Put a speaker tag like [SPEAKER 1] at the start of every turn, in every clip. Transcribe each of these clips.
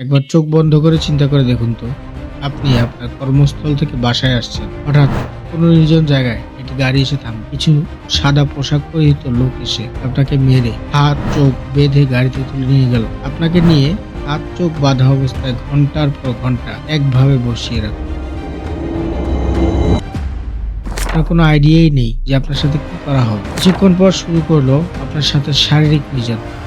[SPEAKER 1] একবার চোখ বন্ধ করে চিন্তা করে দেখুন তো, আপনি আপনার কর্মস্থল থেকে বাসায় আসছেন। হঠাৎ কোনো নির্জন জায়গায় একটি গাড়ি এসে থামে কিছু সাদা পোশাক পরিহিত লোক এসে আপনাকে মেরে হাত, চোখ বেঁধে গাড়িতে তুলে নিয়ে গেল। আপনাকে নিয়ে হাত, চোখ বাঁধা অবস্থায় ঘণ্টার পর ঘণ্টা একভাবে বসিয়ে রাখল। আপনার কোনো আইডিয়াই নেই যে আপনার সাথে কি করা হবে। কিছুক্ষণ পর শুরু করল আপনার সাথে শারীরিক নির্যাতন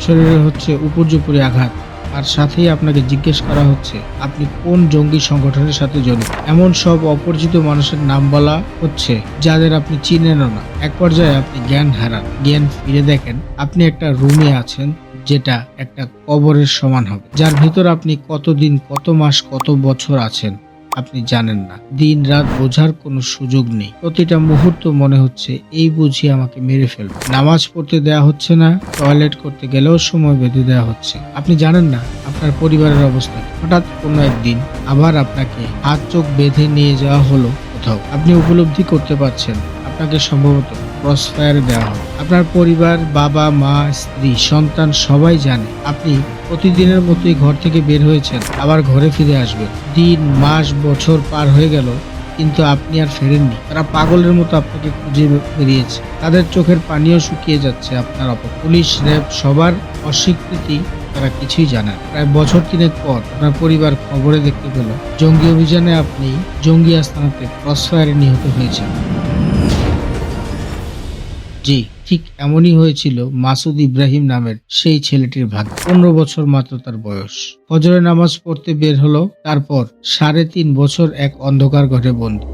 [SPEAKER 1] শরীরে হচ্ছে উপর্যুপরি আঘাত। আর সাথেই আপনাকে জিজ্ঞেস করা হচ্ছে, আপনি কোন জঙ্গি সংগঠনের সাথে জড়িত? এমন সব অপরিচিত মানুষের নাম বলা হচ্ছে, যাদের আপনি চিনেনও না। এক পর্যায়ে আপনি জ্ঞান হারান। জ্ঞান ফিরে দেখেন, আপনি একটা রুমে আছেন, যেটা একটা কবরের সমান হবে, যার ভিতর আপনি কতদিন, কত মাস, কত বছর আছেন। আপনি জানেন না। দিন রাত বোঝার কোনো সুযোগ নেই। প্রতিটা মুহূর্ত মনে হচ্ছে, এই বুঝি আমাকে মেরে ফেলবে। নামাজ পড়তে দেয়া হচ্ছে না, টয়লেট করতে গেলেও সময় বেঁধে দেওয়া হচ্ছে। আপনি জানেন না আপনার পরিবারের অবস্থা। হঠাৎ কোনো একদিন আবার আপনাকে হাত চোখ বেঁধে নিয়ে যাওয়া হলো কোথাও। আপনি উপলব্ধি করতে পারছেন আপনাকে সম্ভবত ক্রস ফায়ারে দেওয়া হয়। আপনার পরিবার, বাবা, মা, স্ত্রী, সন্তান সবাই জানে আপনি প্রতিদিনের মতোই ঘর থেকে বের হয়েছেন, আবার ঘরে ফিরে আসবেন। দিন, মাস, বছর পার হয়ে গেল, কিন্তু আপনি আর ফেরেননি। তারা পাগলের মতো আপনাকে খুঁজে বেরিয়েছে। তাদের চোখের পানিও শুকিয়ে যাচ্ছে আপনার অপর। পুলিশ, র্যাব, সবার অস্বীকৃতি তারা কিছুই জানেন না। প্রায় বছর তিনেক পর আপনার পরিবার খবরে দেখতে পেল, জঙ্গি অভিযানে আপনি জঙ্গি আস্তানাতে ক্রসফায়ারে নিহত হয়েছেন। জি ঠিক এমনই হয়েছিল মাসুদ ইব্রাহিম নামের সেই ছেলেটির ভাগ্য। পনেরো বছর মাত্র তার বয়স। ফজরের নামাজ পড়তে বের হলো, তারপর সাড়ে তিন বছর এক অন্ধকার ঘরে বন্দি।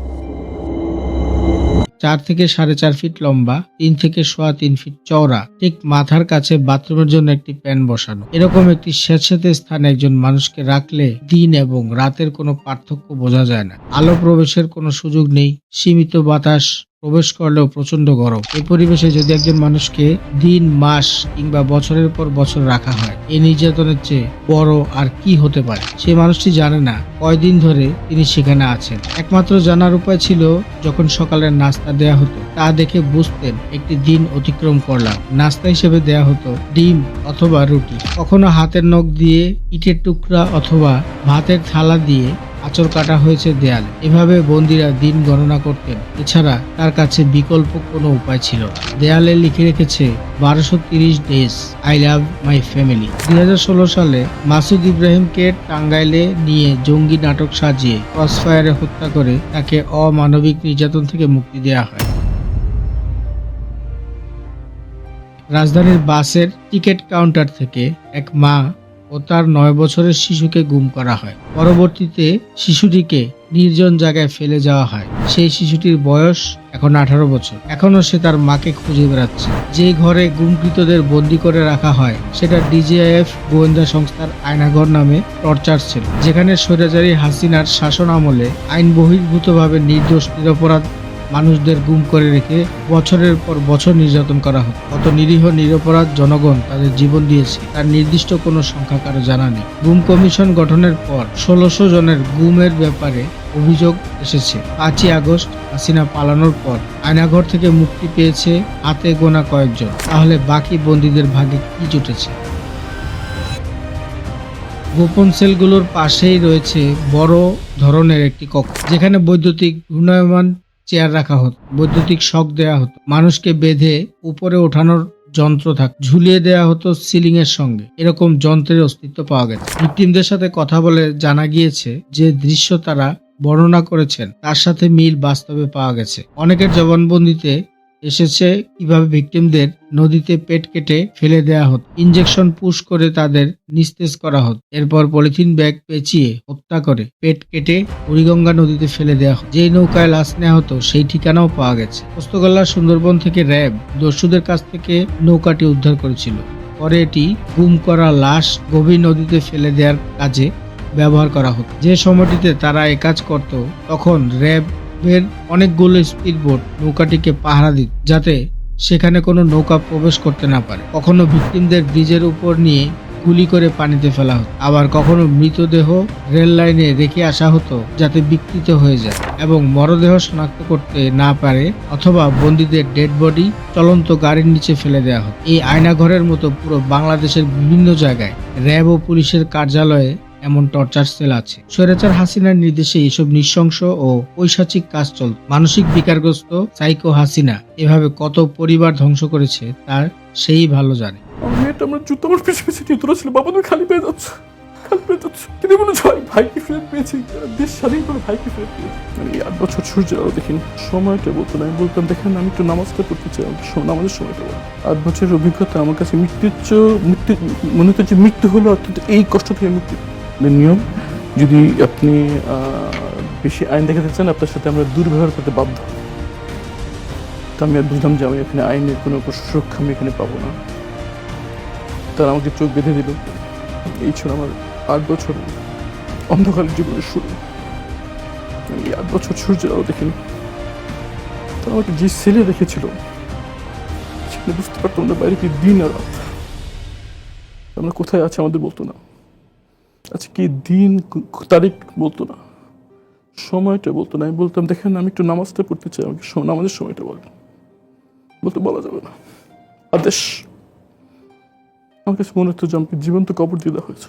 [SPEAKER 1] চার থেকে সাড়ে চার ফিট লম্বা, তিন থেকে সোয়া তিন ফিট চওড়া, ঠিক মাথার কাছে বাথরুমের জন্য একটি প্যান বসানো। এরকম একটি স্বেচ্ছাতে স্থানে একজন মানুষকে রাখলে দিন এবং রাতের কোনো পার্থক্য বোঝা যায় না। আলো প্রবেশের কোনো সুযোগ নেই, সীমিত বাতাস প্রবেশ করলেও প্রচণ্ড গরম। এই পরিবেশে যদি একজন মানুষকে দিন, মাস কিংবা বছরের পর বছর রাখা হয় এই নির্যাতনের চেয়ে বড় আর কি হতে পারে? সে মানুষটি জানে না কয়দিন ধরে তিনি সেখানে আছেন। একমাত্র জানার উপায় ছিল যখন সকালের নাস্তা দেয়া হতো, তা দেখে বুঝতেন একটি দিন অতিক্রম করলাম। নাস্তা হিসেবে দেয়া হতো ডিম অথবা রুটি। কখনো হাতের নখ দিয়ে, ইটের টুকরা অথবা ভাতের থালা দিয়ে আচর কাটা হয়েছে দেয়ালে। এভাবে বন্দিরা দিন গণনা করতেন। এছাড়া তার কাছে বিকল্প কোনো উপায় ছিল না। দেয়ালে লিখে রেখেছে, বারোশো তিরিশ days I love my family দু হাজার ষোলো সালে মাসুদ ইব্রাহিমকে টাঙ্গাইলে নিয়ে জঙ্গি নাটক সাজিয়ে ক্রসফায়ারে হত্যা করে তাকে অমানবিক নির্যাতন থেকে মুক্তি দেওয়া হয়। রাজধানীর বাসের টিকিট কাউন্টার থেকে এক মা ও তার নয় বছরের শিশুকে গুম করা হয়। পরবর্তীতে শিশুটিকে নির্জন জায়গায় ফেলে যাওয়া হয়। সেই শিশুটির বয়স এখন আঠারো বছর। এখনও সে তার মাকে খুঁজে বেড়াচ্ছে। যে ঘরে গুমকৃতদের বন্দি করে রাখা হয়, সেটা ডিজিআইএফ গোয়েন্দা সংস্থার আয়নাঘর নামে টর্চার ছিল, যেখানে স্বৈরাচারী হাসিনার শাসন আমলে আইন বহির্ভূতভাবে নির্দোষ, নিরপরাধ মানুষদের গুম করে রেখে বছরের পর বছর নির্যাতন করা হতো কত নিরীহ, নিরপরাধ জনগণ তাদের জীবন দিয়েছে, তার নির্দিষ্ট কোনো সংখ্যা কারও জানা নেই। গুম কমিশন গঠনের পর ষোলোশো জনের গুমের ব্যাপারে অভিযোগ এসেছে। পাঁচই আগস্ট হাসিনা পালানোর পর আয়নাঘর থেকে মুক্তি পেয়েছে হাতে গোনা কয়েকজন। তাহলে বাকি বন্দীদের ভাগে কি জুটেছে? গোপন সেলগুলোর পাশেই রয়েছে বড় ধরনের একটি কক্ষ, যেখানে বৈদ্যুতিক ঘূর্ণায়মান চেয়ার রাখা হতো, বৈদ্যুতিক শক দেয়া হতো, মানুষকে বেঁধে উপরে ওঠানোর যন্ত্র থাক, ঝুলিয়ে দেয়া হতো সিলিং এর সঙ্গে। এরকম যন্ত্রের অস্তিত্ব পাওয়া গেছে। ভিকটিমদের সাথে কথা বলে জানা গিয়েছে যে দৃশ্য তারা বর্ণনা করেছেন, তার সাথে মিল বাস্তবে পাওয়া গেছে। অনেকের জবানবন্দিতে এসেছে কীভাবে ভিকটিমদের নদীতে পেট কেটে ফেলে দেয়া হতো। ইঞ্জেকশন পুশ করে তাদের নিস্তেজ করা হতো। এরপর পলিথিন ব্যাগ পেঁচিয়ে হত্যা করে পেট কেটে বুড়িগঙ্গা নদীতে ফেলে দেওয়া হতো। যেই নৌকায় লাশ নেওয়া হতো, সেই ঠিকানাও পাওয়া গেছে। পোস্তগোল্লা, সুন্দরবন থেকে র্যাব দস্যুদের কাছ থেকে নৌকাটি উদ্ধার করেছিল। পরে এটি গুম করা লাশ গভীর নদীতে ফেলে দেওয়ার কাজে ব্যবহার করা হতো। যে সময়টিতে তারা এ কাজ করত, তখন র্যাব এর অনেকগুলো স্পিড বোট নৌকাটিকে পাহারা দিত, যাতে সেখানে কোনো নৌকা প্রবেশ করতে না পারে। কখনো ভিকটিমদের ব্রিজের উপর নিয়ে গুলি করে পানিতে ফেলা হতো। আবার কখনো মৃতদেহ রেল লাইনে রেখে আসা হতো, যাতে বিকৃত হয়ে যায় এবং মরদেহ শনাক্ত করতে না পারে অথবা বন্দীদের ডেড বডি চলন্ত গাড়ির নিচে ফেলে দেওয়া হতো। এই আয়নাঘরের মতো পুরো বাংলাদেশের বিভিন্ন জায়গায় র্যাব ও পুলিশের কার্যালয়ে এমন টর্চার সেল আছে। স্বৈরাচার হাসিনার নির্দেশে এসব নৃশংস ও ঐশাচিক কাজ চলত মানসিক বিকারগ্রস্ত সাইকো হাসিনা এভাবে কত পরিবার ধ্বংস করেছে তার সেই ভালো জানে।
[SPEAKER 2] বাবা খালি মনে হয় পেয়েছি, দেশ স্বাধীন করে আট বছর সূর্যের আলো দেখিনি, সময়টা দেখেন, আমি একটু নামাজটা চাই আট বছরের অভিজ্ঞতা আমার কাছে মৃত্যু, মনে হতো যে মৃত্যু হলো অত্যন্ত এই কষ্ট থেকে মানে নিয়ম, যদি আপনি বেশি আইন দেখাতে চান, আপনার সাথে আমরা দুর্ব্যবহার করতে বাধ্য। তো আমি আর বুঝলাম যে আমি এখানে আইনের কোনো সুরক্ষা আমি এখানে পাবো না। তারা আমাকে চোখ বেঁধে দিল। এই ছিল আমার আট বছর অন্ধকারের জীবনের শুরু। আমি আট বছর সূর্যের আলো দেখিনি। তারা আমাকে যে ছেলে রেখেছিল সেখানে বুঝতে পারতাম না বাইরে কি দিন আর রাত। আমরা কোথায় আছে আমাদের বলতো না। আচ্ছা কি দিন তারিখ বলতো না। সময়টা বলতো না। আমি বলতাম, দেখেন, আমি একটু নামাজটা পড়তে চাই। আমাকে নামাজের সময়টা বলেন। বলতে, বলা যাবে না। আদেশ। আমার কাছে মনে হতো যে আমাকে জীবন্ত কবর দিয়ে দেওয়া হয়েছে।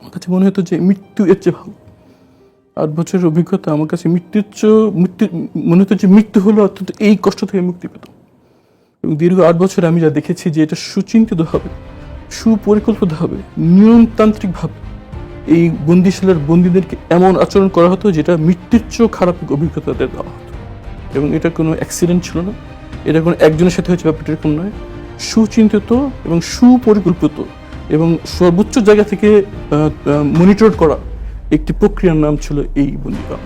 [SPEAKER 2] আমার কাছে মনে হতো যে মৃত্যু এর চেয়ে ভালো। আট বছরের অভিজ্ঞতা আমার কাছে মৃত্যুর চেয়েও মৃত্যু মনে হতো যে মৃত্যু হলো অর্থাৎ এই কষ্ট থেকে মুক্তি পেত। এবং দীর্ঘ আট বছর আমি যা দেখেছি যে এটা সুচিন্তিত হবে। সুপরিকল্পিত হবে, নিয়মতান্ত্রিকভাবে। এই বন্দিশালার বন্দীদেরকে এমন আচরণ করা হতো যেটা মৃত্যুর চেয়েও খারাপ অভিজ্ঞতা তাদের দেওয়া হতো। এবং এটা কোনো অ্যাক্সিডেন্ট ছিল না। এটা কোনো একজনের সাথে হয়েছে, ব্যাপারটা এরকম নয়। সুচিন্তিত এবং সুপরিকল্পিত এবং সর্বোচ্চ জায়গা থেকে মনিটর করা একটি প্রক্রিয়ার নাম ছিল এই বন্দিকা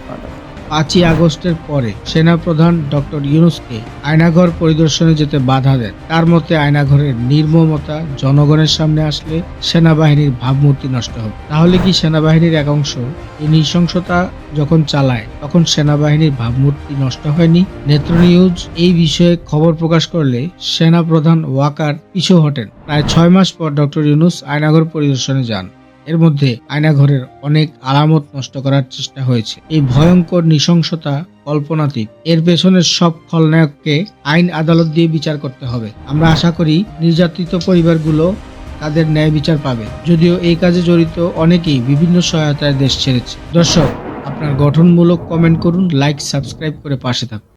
[SPEAKER 1] পাঁচই আগস্টের পরে সেনাপ্রধান ডক্টর ইউনুসকে আয়নাঘর পরিদর্শনে যেতে বাধা দেন। তার মতে, আয়নাঘরের নির্মমতা জনগণের সামনে আসলে সেনাবাহিনীর ভাবমূর্তি নষ্ট হবে। তাহলে কি সেনাবাহিনীর এক অংশ এই নৃশংসতা যখন চালায়, তখন সেনাবাহিনীর ভাবমূর্তি নষ্ট হয়নি? নেত্র নিউজ, এই বিষয়ে খবর প্রকাশ করলে সেনাপ্রধান ওয়াকার পিছু হটেন। প্রায় ছয় মাস পর ডক্টর ইউনুস আয়নাঘর পরিদর্শনে যান। এর মধ্যে আয়নাঘরের অনেক আলামত নষ্ট করার চেষ্টা হয়েছে। এই ভয়ঙ্কর নৃশংসতা কল্পনাতীত। এর পেছনের সব খলনায়ককে আইন আদালত দিয়ে বিচার করতে হবে। আমরা আশা করি নির্যাতিত পরিবারগুলো তাদের ন্যায় বিচার পাবে। যদিও এই কাজে জড়িত অনেকেই বিভিন্ন সহায়তায় দেশ ছেড়েছে। দর্শক, আপনার গঠনমূলক কমেন্ট করুন, লাইক, সাবস্ক্রাইব করে পাশে থাকুন।